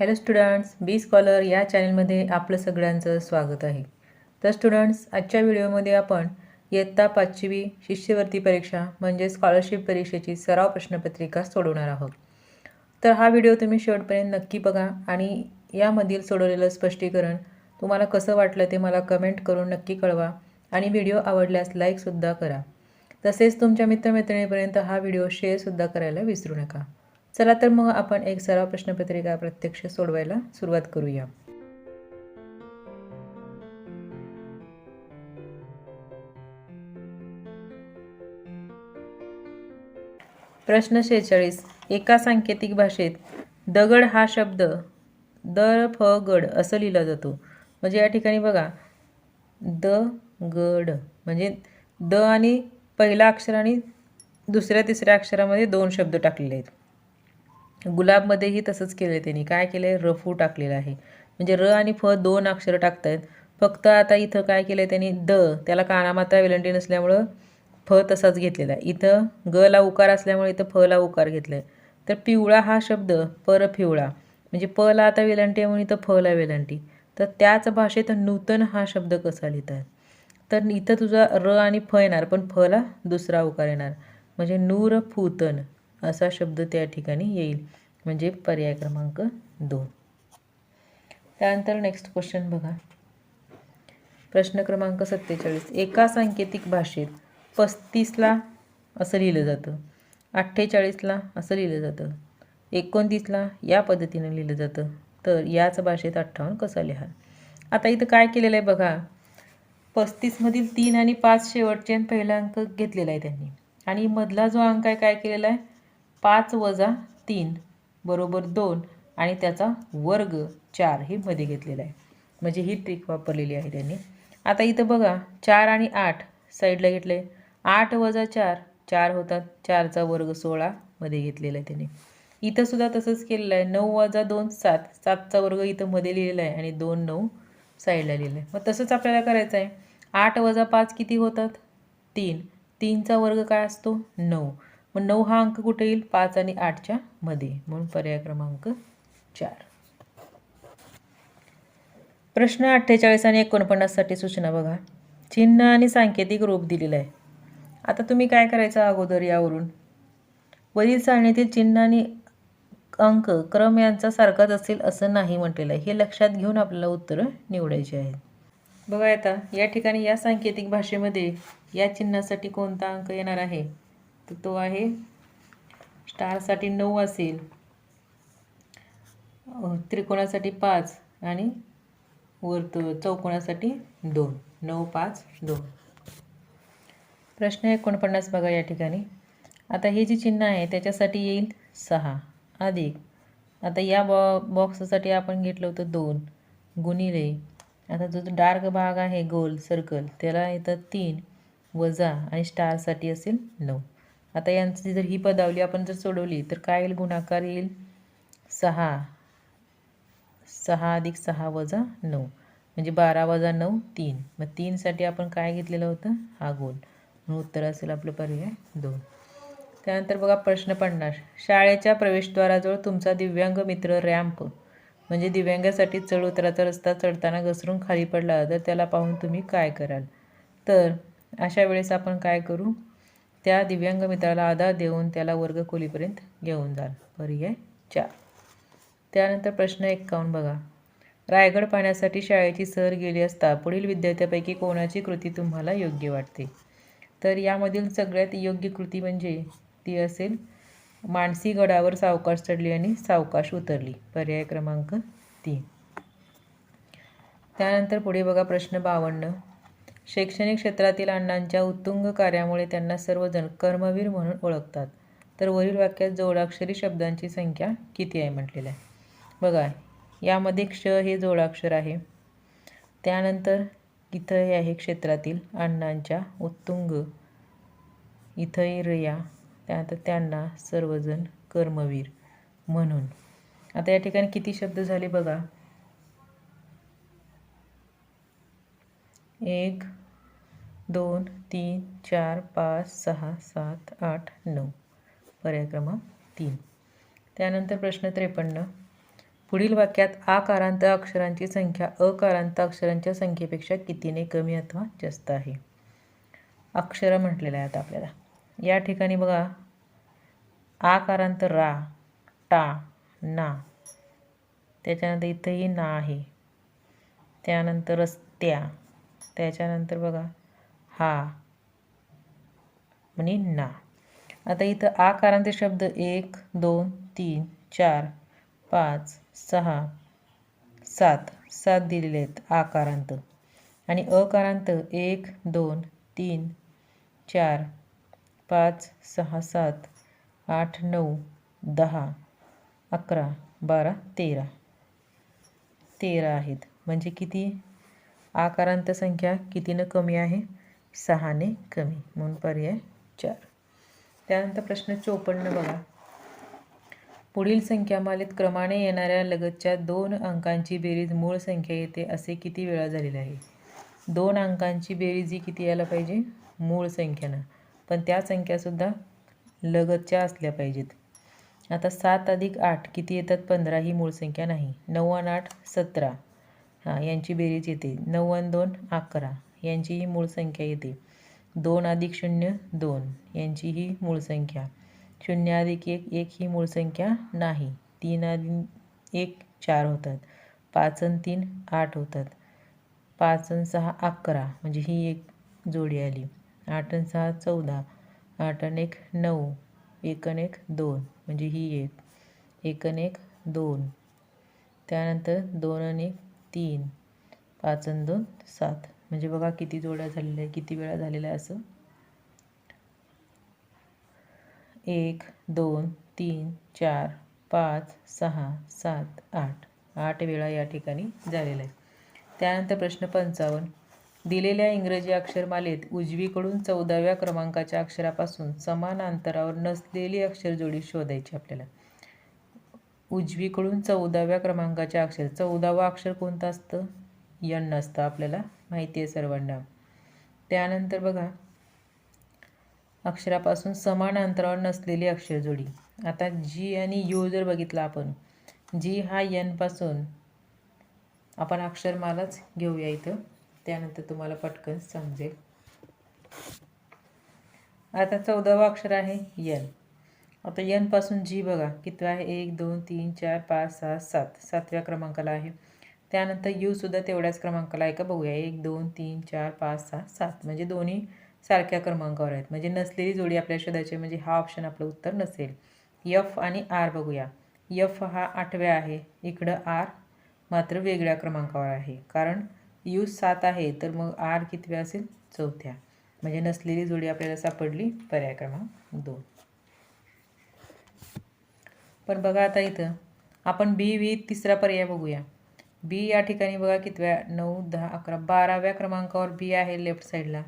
Hello students बी scholar या चॅनलमध्ये आपलं सगळ्यांचं स्वागत आहे. तर स्टुडंट्स आजच्या व्हिडिओमध्ये आपण इयत्ता पाचवी शिष्यवृत्ती परीक्षा म्हणजे स्कॉलरशिप परीक्षेची सराव प्रश्नपत्रिका सोडवणार आहोत. तर हा व्हिडिओ तुम्ही शेवटपर्यंत नक्की बघा आणि यामधील सोडवलेलं स्पष्टीकरण तुम्हाला कसं वाटलं ते मला कमेंट करून नक्की कळवा आणि व्हिडिओ आवडल्यास लाईकसुद्धा करा. तसेच तुमच्या मित्रमैत्रिणीपर्यंत हा व्हिडिओ शेअरसुद्धा करायला विसरू नका. चला तर मग आपण एक सराव प्रश्नपत्रिका प्रत्यक्ष सोडवायला सुरुवात करूया. प्रश्न शेहेचाळीस. एका सांकेतिक भाषेत दगड हा शब्द द फ गड असं लिहिला जातो. म्हणजे या ठिकाणी बघा द गड. म्हणजे द आणि पहिला अक्षर आणि दुसऱ्या तिसऱ्या अक्षरामध्ये दोन शब्द टाकलेले आहेत. गुलाबमध्येही तसंच केलं आहे त्यांनी. काय केलं आहे रफू टाकलेलं आहे. म्हणजे र आणि फ दोन अक्षरं टाकत आहेत फक्त आता इथं काय केलं आहे त्यांनी? द. त्याला कानामाता वेलंटी नसल्यामुळं फ तसाच घेतलेला आहे. इथं ग ला उकार असल्यामुळे इथं फला उकार घेतला आहे तर पिवळा हा शब्द पर पिवळा म्हणजे प ला आता वेलंटी आहे म्हणून इथं फ ला वेलंटी तर त्याच भाषेत नूतन हा शब्द कसा लिहितात तर इथं तुझा र आणि फ येणार पण फला दुसरा उकार येणार. म्हणजे नूर फूतन. असा शब्द त्या ठिकाणी येईल. म्हणजे पर्याय क्रमांक दोन. त्यानंतर नेक्स्ट क्वेश्चन बघा. प्रश्न क्रमांक सत्तेचाळीस. एका सांकेतिक भाषेत पस्तीसला असं लिहिलं जातं. अठ्ठेचाळीसला असं लिहिलं जातं. एकोणतीसला या पद्धतीनं लिहिलं जातं. तर याच भाषेत अठ्ठावन्न कसं लिहाल? आता इथं काय केलेलं आहे बघा. पस्तीसमधील तीन आणि पाच शेवटचे आणि पहिला अंक घेतलेला आहे त्यांनी. आणि मधला जो अंक आहे काय केलेला आहे? पाच वजा तीन बरोबर दोन आणि त्याचा वर्ग चार हे मध्ये घेतलेला आहे. म्हणजे ही ट्रिक वापरलेली आहे त्यांनी. आता इथं बघा चार आणि आठ साईडला घेतले. आठ वजा चार चार होतात. चारचा वर्ग सोळा मध्ये घेतलेला आहे त्यांनी. इथं सुद्धा तसंच केलेलं आहे. नऊ वजा दोन सात. सातचा वर्ग इथं मध्ये लिहिलेला आहे आणि दोन नऊ साईडला लिहिलं आहे. मग तसंच आपल्याला करायचं आहे. आठ वजा पाच किती होतात? तीन. तीनचा वर्ग काय असतो? नऊ. मग नऊ हा अंक कुठे येईल? पाच आणि आठच्या मध्ये. म्हणून पर्याय क्रमांक चार. प्रश्न अठ्ठेचाळीस आणि एकोणपन्नाससाठी सूचना बघा. चिन्ह आणि सांकेतिक रूप दिलेलं आहे आता तुम्ही काय करायचं अगोदर यावरून? वरील सारणीतील चिन्ह आणि अंक क्रम यांचा सारखाच असेल असं नाही म्हटलेलं आहे. हे लक्षात घेऊन आपल्याला उत्तरं निवडायची आहेत. बघा आता या ठिकाणी या सांकेतिक भाषेमध्ये या चिन्हासाठी कोणता अंक येणार आहे? तर तो आहे. स्टारसाठी नऊ असेल. त्रिकोणासाठी पाच आणि वर्तुळ चौकोणासाठी दोन. नऊ पाच दोन. प्रश्न एकोणपन्नास बघा या ठिकाणी. आता हे जे चिन्ह आहे त्याच्यासाठी येईल सहा. अधिक. आता या बॉ बॉक्ससाठी आपण घेतलं होतं दोन. गुणिले. आता जो डार्क भाग आहे गोल सर्कल त्याला येतं तीन. वजा आणि स्टारसाठी असेल नऊ. आता यांची जर ही पदावली आपण जर सोडवली तर काय येईल? गुणाकार येईल? सहा. सहा अधिक सहा वजा नऊ. म्हणजे बारा वजा नऊ तीन. मग तीनसाठी आपण काय घेतलेलं होतं? हा गोल. म्हणून उत्तर असेल आपलं पर्याय दोन. त्यानंतर बघा प्रश्न पडणार. शाळेच्या प्रवेशद्वाराजवळ तुमचा दिव्यांग मित्र रॅम्प. म्हणजे दिव्यांगासाठी चढ उतराचा रस्ता चढताना घसरून खाली पडला तर त्याला पाहून तुम्ही काय कराल? तर अशा वेळेस आपण काय करू? त्या दिव्यांग मित्राला आधार देऊन त्याला वर्गखोलीपर्यंत घेऊन जाल. पर्याय चार. त्यानंतर प्रश्न एक्कावन्न बघा. रायगड पाहण्यासाठी शाळेची सहल गेली असता पुढील विद्यार्थ्यापैकी कोणाची कृती तुम्हाला योग्य वाटते? तर यामधील सगळ्यात योग्य कृती म्हणजे ती असेल मानसी गडावर सावकाश चढली आणि सावकाश उतरली. पर्याय क्रमांक तीन. त्यानंतर पुढे बघा प्रश्न बावन्न. शैक्षणिक क्षेत्रातील अण्णांच्या उत्तुंग कार्यामुळे त्यांना सर्वजण कर्मवीर म्हणून ओळखतात. तर वरील वाक्यात जोडाक्षरी शब्दांची संख्या किती आहे म्हटलेलं आहे? बघा यामध्ये क्ष हे जोडाक्षर आहे. त्यानंतर इथं हे आहे क्षेत्रातील अण्णांच्या उत्तुंग. इथंही रया त्यानंतर त्यांना सर्वजण कर्मवीर म्हणून. आता या ठिकाणी किती शब्द झाले बघा? एक दोन तीन चार पाच सहा सात आठ नऊ. पर्याय क्रमांक तीन. त्यानंतर प्रश्न त्रेपन्न. पुढील वाक्यात आकारांत अक्षरांची संख्या अकारांत अक्षरांच्या संख्येपेक्षा कितीने कमी अथवा जास्त आहे? अक्षरं म्हटलेलं आहे आता आपल्याला. या ठिकाणी बघा. आकारांत रा टा ना. त्याच्यानंतर इथंही ना आहे. त्यानंतर रस्त्या. त्याच्यानंतर बघा. हा. म्हणे ना. आता इथं आकारांचे शब्द एक दोन तीन चार पाच सहा सात. सात दिलेले आहेत आकारांत आणि अकारांत एक दोन तीन चार पाच सहा सात आठ नऊ दहा अकरा बारा तेरा. तेरा आहेत. म्हणजे किती? आकारांत संख्या कितीनं कमी आहे? सहाने कमी. म्हणून पर्याय चार. त्यानंतर प्रश्न चोपन्न बघा. पुढील संख्यामालेत क्रमाने येणाऱ्या लगतच्या दोन अंकांची बेरीज मूळ संख्या येते असे किती वेळा झालेले आहे? दोन अंकांची बेरीज ही किती यायला पाहिजे? मूळ संख्यानं. पण त्या संख्यासुद्धा लगतच्या असल्या पाहिजेत. आता सात अधिक आठ किती येतात? पंधरा ही मूळ संख्या नाही. नऊ आणि आठ सतरा. हां यांची बेरीज येते. नऊ आणि दोन अकरा. यांची ही मूळ संख्या येते. दोन अधिक शून्य दोन. यांची ही मूळ संख्या. शून्य अधिक एक एक ही मूळ संख्या नाही. तीन अधिक एक चार होतात. पाच आणि तीन आठ होतात. पाच आणि सहा अकरा. म्हणजे ही एक जोडी आली. आठ आणि सहा चौदा. आठ आणि एक नऊ. एक आणि एक दोन. म्हणजे ही एक. एक आणि एक दोन. त्यानंतर दोन आणि एक तीन पाच आणि दोन सात. म्हणजे बघा किती जोड्या झालेल्या आहे किती वेळा झालेल्या आहे असं. एक दोन तीन चार पाच सहा सात आठ. आठ वेळा या ठिकाणी झालेला आहे. त्यानंतर प्रश्न पंचावन्न. दिलेल्या इंग्रजी अक्षरमालेत उजवीकडून चौदाव्या क्रमांकाच्या अक्षरापासून समान अंतरावर नसलेली अक्षरजोडी शोधायची आपल्याला. उजवीकडून चौदाव्या क्रमांकाच्या अक्षर. चौदावं अक्षर कोणतं असतं? यन नसतं आपल्याला. माहिती आहे सर्वांना. त्यानंतर बघा. अक्षरापासून समान अंतरावर नसलेली अक्षरजोडी आता जी आणि यू जर बघितला आपण जी हा यनपासून आपण अक्षरमालाच घेऊया इथं. त्यानंतर तुम्हाला पटकन समजेल. आता चौदावं अक्षर आहे यन. आता यनपासून जी बघा किती आहे? एक दोन तीन चार पाच सहा सात. सातव्या क्रमांकाला आहे. त्यानंतर यूसुद्धा तेवढ्याच क्रमांकाला आहे का? बघूया. एक दोन तीन चार पाच सहा सात. म्हणजे दोन्ही सारख्या क्रमांकावर आहेत. म्हणजे नसलेली जोडी आपल्या शोधायची म्हणजे हा ऑप्शन आपलं उत्तर नसेल. यफ आणि आर बघूया. यफ हा आठव्या आहे. इकडं आर मात्र वेगळ्या क्रमांकावर आहे. कारण यू सात आहे तर मग आर कितव्या असेल? चौथ्या. म्हणजे नसलेली जोडी आपल्याला सापडली पर्याय क्रमांक दोन. पण बघा आता इथं. आपण बी व्ही तिसरा पर्याय बघूया. बी या ठिकाणी बघा कितव्या? नऊ दहा अकरा बाराव्या क्रमांकावर बी आहे लेफ्ट साईडला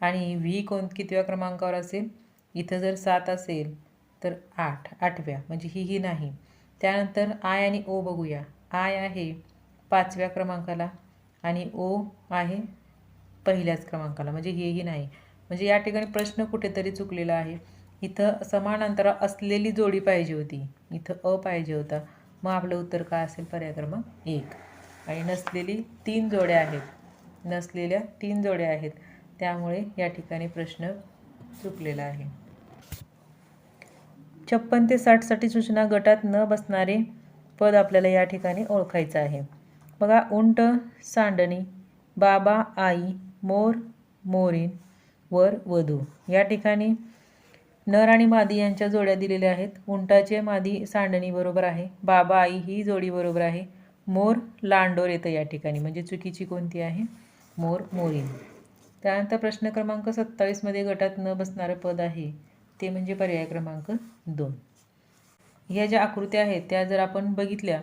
आणि व्ही कोण कितव्या क्रमांकावर असेल? इथं जर सात असेल तर आठ आठव्या. म्हणजे ही ही नाही. त्यानंतर आय आणि ओ बघूया. आय आहे पाचव्या क्रमांकाला आणि ओ आहे पहिल्याच क्रमांकाला. म्हणजे हेही नाही. म्हणजे या ठिकाणी प्रश्न कुठेतरी चुकलेला आहे. इथं समान अंतरा असलेली जोडी पाहिजे होती. इथं अ पाहिजे होता. मग आपलं उत्तर काय असेल? पर्याय क्रमांक एक. आणि नसलेली तीन जोड्या आहेत. नसलेल्या तीन जोड्या आहेत. त्यामुळे या ठिकाणी प्रश्न चुकलेला आहे. छप्पन ते साठसाठी सूचना गटात न बसणारे पद आपल्याला या ठिकाणी ओळखायचं आहे. बघा उंट सांडणी बाबा आई मोर मोरीन वर वधू. या ठिकाणी नर आणि मादी यांच्या जोड्या दिलेल्या आहेत. उंटाचे मादी सांडणी बरोबर आहे. बाबा आई ही जोडी बरोबर आहे. मोर लांडोर येतं या ठिकाणी. म्हणजे चुकीची कोणती आहे? मोर मोरीन. त्यानंतर प्रश्न क्रमांक सत्तावीसमध्ये गटात न बसणारं पद आहे. ते म्हणजे पर्याय क्रमांक दोन. ह्या ज्या आकृत्या आहेत त्या जर आपण बघितल्या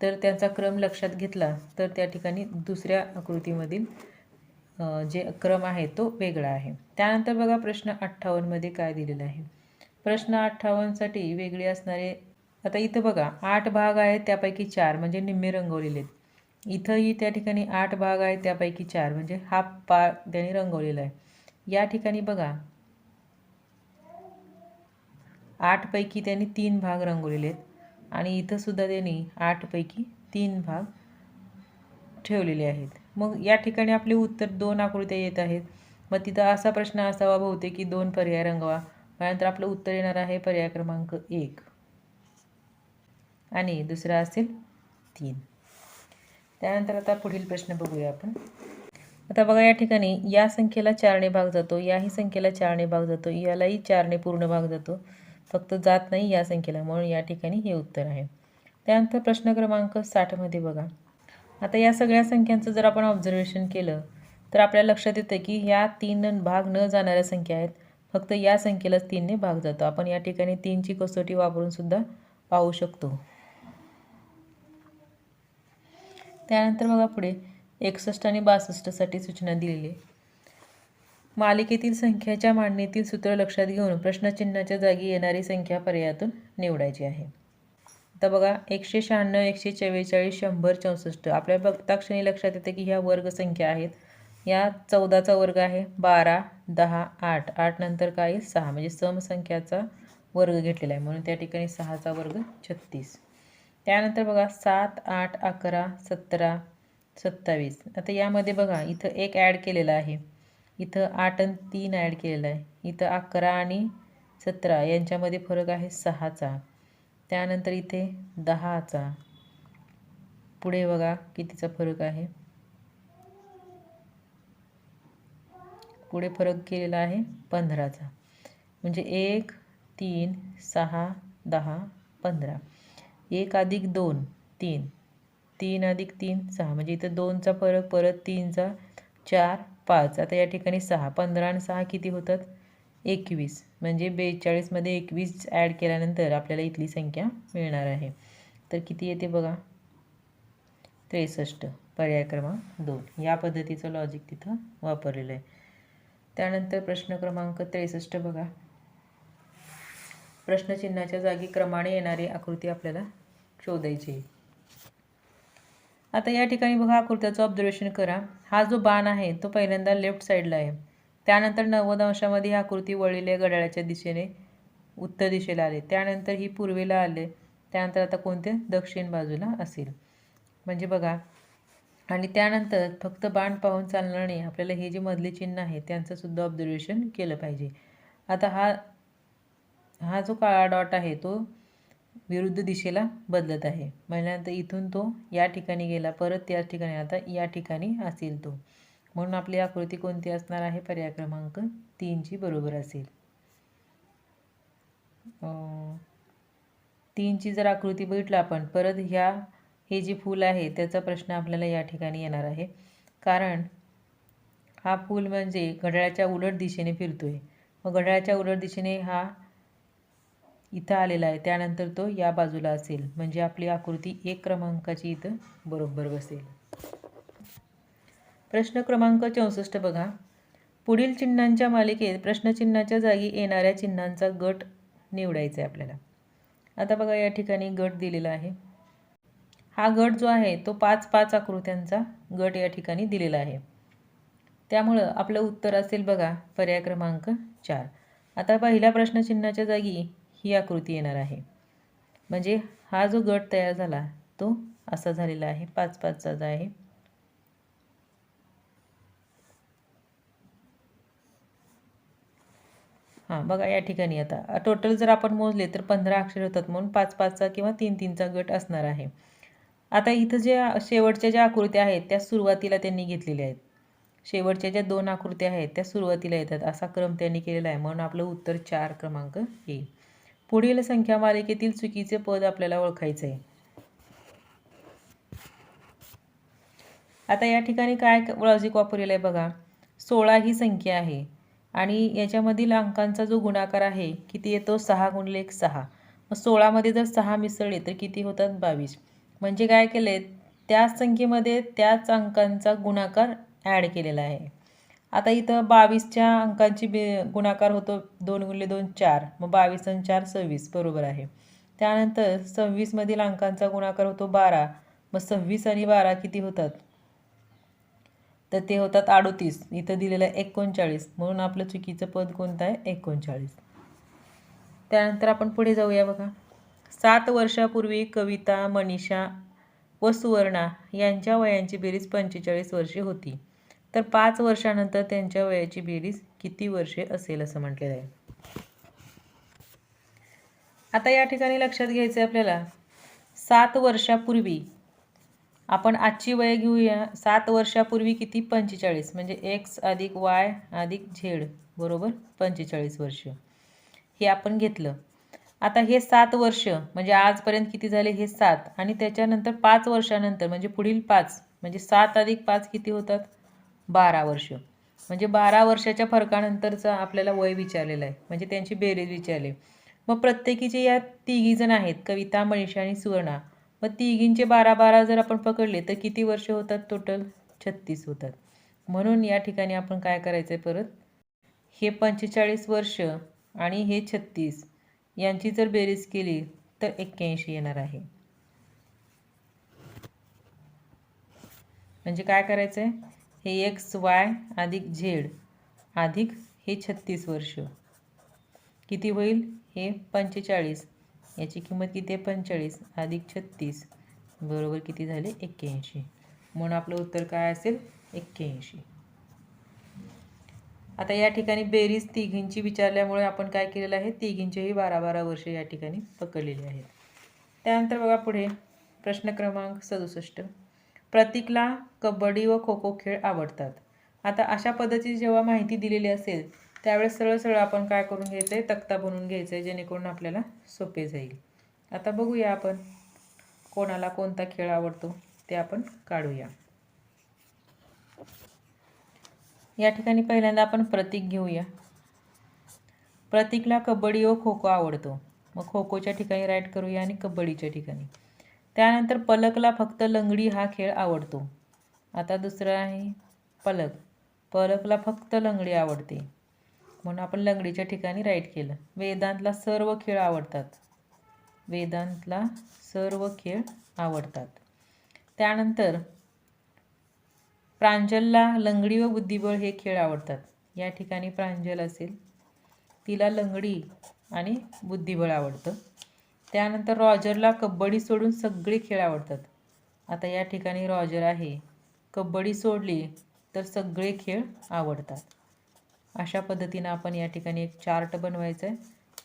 तर त्यांचा क्रम लक्षात घेतला तर त्या ठिकाणी दुसऱ्या आकृतीमधील जे क्रम आहे तो वेगळा आहे. त्यानंतर बघा प्रश्न अठ्ठावन्नमध्ये काय दिलेलं आहे? प्रश्न अठ्ठावन्नसाठी वेगळे असणारे आता इथं बघा आठ भाग आहेत त्यापैकी चार म्हणजे निम्मे रंगवलेले. आहेत इथंही त्या ठिकाणी आठ भाग आहेत त्यापैकी चार म्हणजे हा पा त्यांनी रंगवलेला आहे. या ठिकाणी बघा आठपैकी त्यांनी तीन भाग रंगवलेले आहेत. आणि इथंसुद्धा त्यांनी आठपैकी तीन भाग ठेवलेले आहेत. मग या ठिकाणी आपले उत्तर दोन आकृत्या येत आहेत. मग तिथं असा प्रश्न असावा बहुतेक की दोन पर्याय रंगवा. त्यानंतर आपलं उत्तर येणार आहे पर्याय क्रमांक एक. आणि दुसरा असेल तीन. त्यानंतर आता पुढील प्रश्न बघूया आपण. आता बघा या ठिकाणी या संख्येला चारने भाग जातो याही संख्येला चारने भाग जातो यालाही चारने पूर्ण भाग जातो. फक्त जात नाही या संख्येला म्हणून या ठिकाणी हे उत्तर आहे. त्यानंतर प्रश्न क्रमांक साठमध्ये बघा. आता या सगळ्या संख्यांचं जर आपण ऑब्झर्वेशन केलं तर आपल्या लक्षात येतं की ह्या तीन भाग न जाणाऱ्या संख्या आहेत. फक्त या संख्येलाच तीनने भाग जातो. आपण या ठिकाणी तीनची कसोटी वापरून सुद्धा पाहू शकतो. त्यानंतर बघा पुढे एकसष्ट आणि बासष्टसाठी सूचना दिलेली आहे. मालिकेतील संख्याच्या मांडणीतील सूत्र लक्षात घेऊन प्रश्नचिन्हाच्या जागी येणारी संख्या पर्यायातून निवडायची आहे. आता बघा एकशे शहाण्णव एकशे चव्वेचाळीस शंभर चौसष्ट. आपल्या बघताक्षणी लक्षात येते की ह्या वर्गसंख्या आहेत. या चौदाचा वर्ग आहे. बारा दहा आठ. आठ नंतर काय? सहा. म्हणजे समसंख्याचा वर्ग घेतलेला आहे. म्हणून त्या ठिकाणी सहाचा वर्ग छत्तीस. त्यानंतर बघा सात आठ अकरा सतरा सत्तावीस. आता यामध्ये बघा इथं एक ॲड केलेलं आहे. इथं आठ आणि तीन ॲड केलेलं आहे. इथं अकरा आणि सतरा यांच्यामध्ये फरक आहे सहाचा. त्यानंतर इथे दहाचा. पुढे बघा कितीचा फरक आहे. पुढे फरक केलेला आहे पंधराचा. म्हणजे एक तीन सहा दहा पंधरा. एक अधिक दोन तीन. तीन अधिक तीन सहा. म्हणजे इथं दोनचा फरक परत तीनचा चार पाच. आता या ठिकाणी सहा. पंधरा आणि सहा किती होतात? एकवीस. म्हणजे बेचाळीसमध्ये एकवीस ॲड केल्यानंतर आपल्याला इथली संख्या मिळणार आहे. तर किती येते बघा? त्रेसष्ट. पर्याय क्रमांक दोन. या पद्धतीचं लॉजिक तिथं वापरलेलं आहे. त्यानंतर प्रश्न क्रमांक त्रेसष्ट बघा. प्रश्नचिन्हाच्या जागी क्रमाने येणारी आकृती आपल्याला शोधायची आता या ठिकाणी बघा आकृत्याचं ऑब्झर्वेशन करा. हा जो बाण आहे तो पहिल्यांदा लेफ्ट साईडला आहे. त्यानंतर नव्वद अंशामध्ये ही आकृती वळलेल्या घड्याळाच्या दिशेने उत्तर दिशेला आले. त्यानंतर ही पूर्वेला आले. त्यानंतर आता कोणते? दक्षिण बाजूला असेल. म्हणजे बघा आणि त्यानंतर फक्त बाण पाहून चालणार नाही आपल्याला हे जे मधले चिन्ह आहे त्यांचंसुद्धा ऑब्झर्वेशन केलं पाहिजे. आता हा हा जो काळा डॉट आहे तो विरुद्ध दिशेला बदलत आहे. म्हणल्यानंतर इथून तो या ठिकाणी गेला परत त्या ठिकाणी आता या ठिकाणी असेल तो. म्हणून आपली आकृती कोणती असणार आहे? पर्याय क्रमांक तीनची बरोबर असेल. तीनची जर आकृती बघितलं आपण परत ह्या हे जे फूल आहे त्याचा प्रश्न आपल्याला या ठिकाणी येणार आहे. कारण हा फूल म्हणजे घड्याळाच्या उलट दिशेने फिरतोय. मग घड्याळाच्या उलट दिशेने हा इथं आलेला आहे. त्यानंतर तो या बाजूला असेल. म्हणजे आपली आकृती एक क्रमांकाची इथं बरोबर बसेल. प्रश्न क्रमांक चौसष्ट बघा. पुढील चिन्हांच्या मालिकेत प्रश्नचिन्हाच्या जागी येणाऱ्या चिन्हांचा गट निवडायचा आहे आपल्याला. आता बघा या ठिकाणी गट दिलेला आहे. हा गट जो आहे तो पाच पाच आकृत्यांचा गट या ठिकाणी दिलेला आहे. त्यामुळं आपलं उत्तर असेल बघा पर्याय क्रमांक चार. आता पहिल्या प्रश्नचिन्हाच्या जागी ही आकृती येणार आहे. म्हणजे हा जो गट तयार झाला तो असा झालेला आहे पाच पाचचा जो आहे. हां बघा या ठिकाणी आता. टोटल जर आपण मोजले तर पंधरा अक्षर होतात म्हणून पाच पाचचा किंवा तीन तीनचा गट असणार आहे. आता इथं ज्या शेवटच्या ज्या आकृत्या आहेत त्या सुरुवातीला त्यांनी घेतलेल्या आहेत. शेवटच्या ज्या दोन आकृत्या आहेत त्या सुरुवातीला येतात. असा क्रम त्यांनी केलेला आहे. म्हणून आपलं उत्तर चार क्रमांक येईल पुढील संख्या मालिकेतील चुकीचे पद आपल्याला ओळखायचं आहे. आता या ठिकाणी काय लॉजिक वापरलेलं आहे बघा. सोळा ही संख्या आहे. आणि याच्यामधील अंकांचा जो गुणाकार आहे किती येतो? सहा गुणले एक सहा. मग सोळामध्ये जर सहा मिसळले तर किती होतात? बावीस. म्हणजे काय केले त्याच संख्येमध्ये त्याच अंकांचा गुणाकार ॲड केलेला आहे. आता इथं बावीसच्या अंकांची बे गुणाकार होतो दोन गुणले दोन चार. मग बावीस आणि चार सव्वीस. बरोबर आहे. त्यानंतर सव्वीसमधील अंकांचा गुणाकार होतो बारा. मग सव्वीस आणि बारा किती होतात? तर ते होतात अडोतीस. इथं दिलेलं आहे एकोणचाळीस. म्हणून आपलं चुकीचं पद कोणतं आहे? एकोणचाळीस. त्यानंतर आपण पुढे जाऊया बघा. सात वर्षापूर्वी कविता मनीषा व सुवर्णा यांच्या वयांची बेरीज पंचेचाळीस वर्षे होती. तर पाच वर्षानंतर त्यांच्या वयाची बेरीज किती वर्षे असेल असं म्हटलेलं आहे? आता या ठिकाणी लक्षात घ्यायचं आहे आपल्याला. सात वर्षापूर्वी आपण आजची वय घेऊया. सात वर्षापूर्वी किती? पंचेचाळीस. म्हणजे एक्स अधिक वाय अधिक झेड बरोबर? पंचेचाळीस वर्ष. हे आपण घेतलं. आता हे सात वर्ष म्हणजे आजपर्यंत किती झाले? हे सात. आणि त्याच्यानंतर पाच वर्षानंतर म्हणजे पुढील पाच म्हणजे सात अधिक पाच किती होतात? बारा वर्ष. म्हणजे बारा वर्षाच्या फरकानंतरचं आपल्याला वय विचारलेलं आहे. म्हणजे त्यांची बेरीज विचारले. मग प्रत्येकीचे या तिघी जण आहेत. कविता मनीषा आणि सुवर्णा. मग तिघींचे बारा बारा जर आपण पकडले तर किती वर्ष होतात टोटल छत्तीस होतात. म्हणून या ठिकाणी आपण काय करायचं आहे परत? हे पंचेचाळीस वर्ष आणि हे छत्तीस यांची जर बेरीज केली तर एक्क्याऐंशी येणार आहे. म्हणजे काय करायचं आहे हे एक्स वाय अधिक झेड अधिक हे छत्तीस वर्ष. किती होईल? हे पंचेचाळीस. याची किंमत किती आहे? पंचेचाळीस अधिक छत्तीस बरोबर किती झाले? एक्क्याऐंशी. म्हणून आपलं उत्तर काय असेल? एक्क्याऐंशी. आता या ठिकाणी बेरीज तिघींची विचारल्यामुळे आपण काय केलेलं आहे? तिघींचेही बारा बारा वर्ष या ठिकाणी पकडलेली आहेत. त्यानंतर बघा पुढे. प्रश्न क्रमांक सदुसष्ट. प्रतीकला कबड्डी व खो खो खेळ आवडतात. आता अशा पद्धतीची जेव्हा माहिती दिलेली असेल त्यावेळेस सरळ सरळ आपण काय करून घ्यायचं आहे तक्ता बनवून घ्यायचं आहे जेणेकरून आपल्याला सोपे जाईल. आता बघूया आपण कोणाला कोणता खेळ आवडतो ते आपण काढूया. या ठिकाणी पहिल्यांदा आपण प्रतीक घेऊया. प्रतीकला कबड्डी व खो खो आवडतो. मग खो खोच्या ठिकाणी राईट करूया आणि कबड्डीच्या ठिकाणी. त्यानंतर पलकला फक्त लंगडी हा खेळ आवडतो. आता दुसरं आहे पलक. पलकला फक्त लंगडी आवडते. म्हणून आपण लंगडीच्या ठिकाणी राईट केलं. वेदांतला सर्व खेळ आवडतात. वेदांतला सर्व खेळ आवडतात. त्यानंतर प्रांजलला लंगडी व बुद्धिबळ हे खेळ आवडतात. या ठिकाणी प्रांजल असेल तिला लंगडी आणि बुद्धिबळ आवडतं. त्यानंतर रॉजरला कबड्डी सोडून सगळे खेळ आवडतात. आता या ठिकाणी रॉजर आहे. कबड्डी सोडली तर सगळे खेळ आवडतात. अशा पद्धतीनं आपण या ठिकाणी एक चार्ट बनवायचा आहे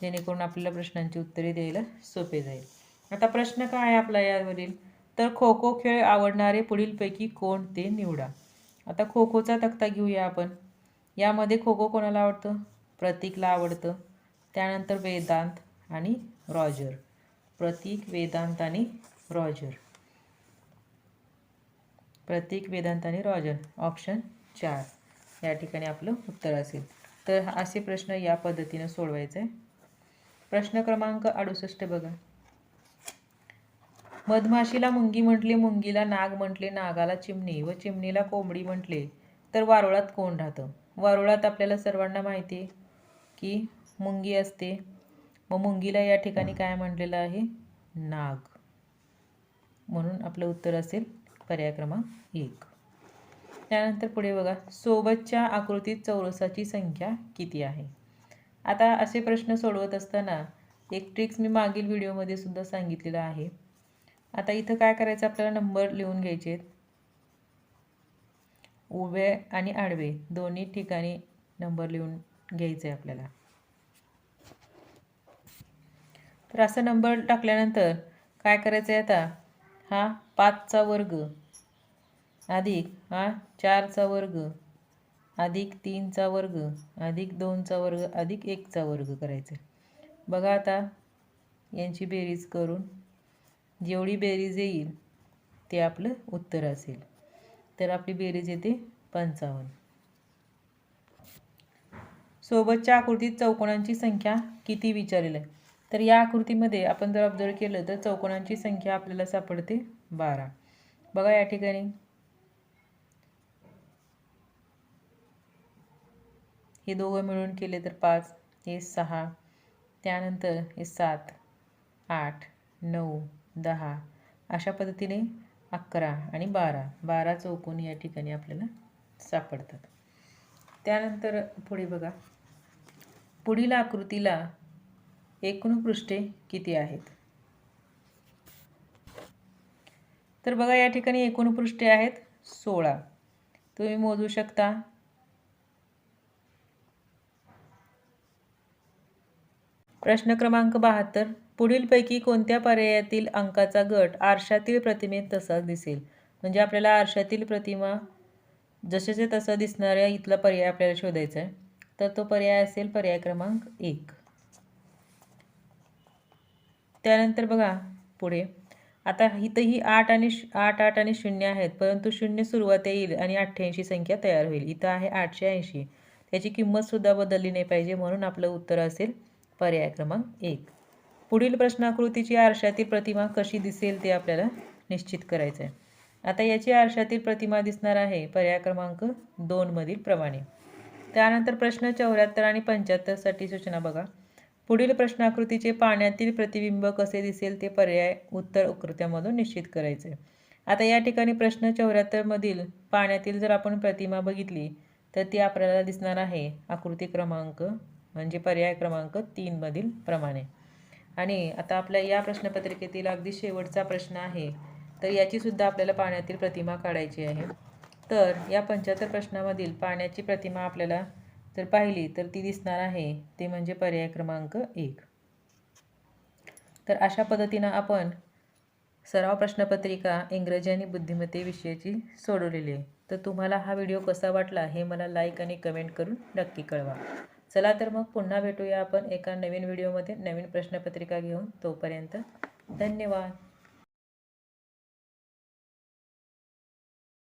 जेणेकरून आपल्याला प्रश्नांची उत्तरे द्यायला सोपे जाईल. आता प्रश्न काय आहे आपला यावरील? तर खो खो खेळ आवडणारे पुढीलपैकी कोण ते निवडा. आता खो खोचा तक्ता घेऊया आपण. यामध्ये खो खो कोणाला आवडतं? प्रतीकला आवडतं. त्यानंतर वेदांत आणि रॉजर. प्रतीक वेदांत आणि रॉजर. प्रतीक वेदांत आणि रॉजर. ऑप्शन चार. या ठिकाणी आपलं उत्तर असेल. तर असे प्रश्न या पद्धतीनं सोडवायचे आहे प्रश्न क्रमांक अडुसष्ट बघा. मधमाशीला मुंगी म्हटले मुंगीला नाग म्हटले नागाला चिमणी व चिमणीला कोंबडी म्हटले तर वारुळात कोण राहतं? वारुळात आपल्याला सर्वांना माहिती आहे की मुंगी असते. मग मुंगीला या ठिकाणी काय म्हटलेलं आहे? नाग. म्हणून आपलं उत्तर असेल पर्याय क्रमांक एक. त्यानंतर पुढे बघा सोबतच्या आकृतीत चौरसाची संख्या किती आहे? आता असे प्रश्न सोडवत असताना एक ट्रिक्स मी मागील व्हिडिओमध्ये सुद्धा सांगितलेलं आहे. आता इथं काय करायचं? आपल्याला नंबर लिहून घ्यायचे आहेत. उभे आणि आडवे दोन्ही ठिकाणी नंबर लिहून घ्यायचं आहे आपल्याला. तर असं नंबर टाकल्यानंतर काय करायचं आहे आता? हा पाचचा वर्ग. अधिक हा? चारचा वर्ग. अधिक तीनचा वर्ग. अधिक दोनचा वर्ग. अधिक एकचा वर्ग करायचा बघा आता यांची बेरीज करून जेवढी बेरीज येईल ते आपलं उत्तर असेल. तर आपली बेरीज येते पंचावन्न. सोबतच्या आकृतीत चौकोनांची संख्या किती विचारलेलं आहे? तर या आकृतीमध्ये आपण जर ऑब्झर्व केलं तर चौकोनांची संख्या आपल्याला सापडते बारा. बघा या ठिकाणी. हे दोघं मिळून केले तर पाच हे सहा त्यानंतर हे सात आठ नऊ दहा अशा पद्धतीने अकरा आणि बारा. बारा चौकोन या ठिकाणी आपल्याला सापडतात. त्यानंतर पुढे बघा. पुढील आकृतीला एकूण पृष्ठे किती आहेत? तर बघा या ठिकाणी एकूण पृष्ठे आहेत सोळा. तुम्ही मोजू शकता प्रश्न क्रमांक बहात्तर. पुढीलपैकी कोणत्या पर्यायातील अंकाचा गट आरशातील प्रतिमेत तसाच दिसेल? म्हणजे आपल्याला आरशातील प्रतिमा जसेचे तसं दिसणाऱ्या इथला पर्याय आपल्याला शोधायचा आहे. तर तो पर्याय असेल पर्याय क्रमांक एक. त्यानंतर बघा पुढे. आता इथंही आठ आणि श- आठ आठ आणि शून्य आहेत परंतु शून्य सुरुवात येईल आणि अठ्ठ्याऐंशी संख्या तयार होईल. इथं आहे आठशे ऐंशी. त्याची किंमतसुद्धा बदलली नाही पाहिजे म्हणून आपलं उत्तर असेल पर्याय क्रमांक एक. पुढील प्रश्नाकृतीची आरशातील प्रतिमा कशी दिसेल ते आपल्याला निश्चित करायचं आहे आता याची आरशातील प्रतिमा दिसणार आहे पर्याय क्रमांक दोनमधील प्रमाणे. त्यानंतर प्रश्न चौऱ्याहत्तर आणि पंच्याहत्तरसाठी सूचना बघा. पुढील प्रश्नाकृतीचे पाण्यातील प्रतिबिंब कसे दिसेल ते पर्याय उत्तर उकृत्यामधून निश्चित करायचे आता या ठिकाणी प्रश्न चौऱ्याहत्तरमधील पाण्यातील जर आपण प्रतिमा बघितली तर ती आपल्याला दिसणार आहे आकृती क्रमांक म्हणजे पर्याय क्रमांक तीनमधील प्रमाणे. आणि आता आपल्या या प्रश्नपत्रिकेतील अगदी शेवटचा प्रश्न आहे. तर याचीसुद्धा आपल्याला पाण्यातील प्रतिमा काढायची आहे. तर या पंच्याहत्तर प्रश्नामधील पाण्याची प्रतिमा आपल्याला जर पाहिली तर ती दिसणार आहे. ते म्हणजे पर्याय क्रमांक एक. तर अशा पद्धतीनं आपण सराव प्रश्नपत्रिका इंग्रजी आणि बुद्धिमत्ते विषयाची सोडवलेली आहे. तर तुम्हाला हा व्हिडिओ कसा वाटला हे मला लाईक आणि कमेंट करून नक्की कळवा. चला तर मग पुन्हा भेटूया आपण एका नवीन व्हिडिओमध्ये नवीन प्रश्नपत्रिका घेऊन तोपर्यंत धन्यवाद.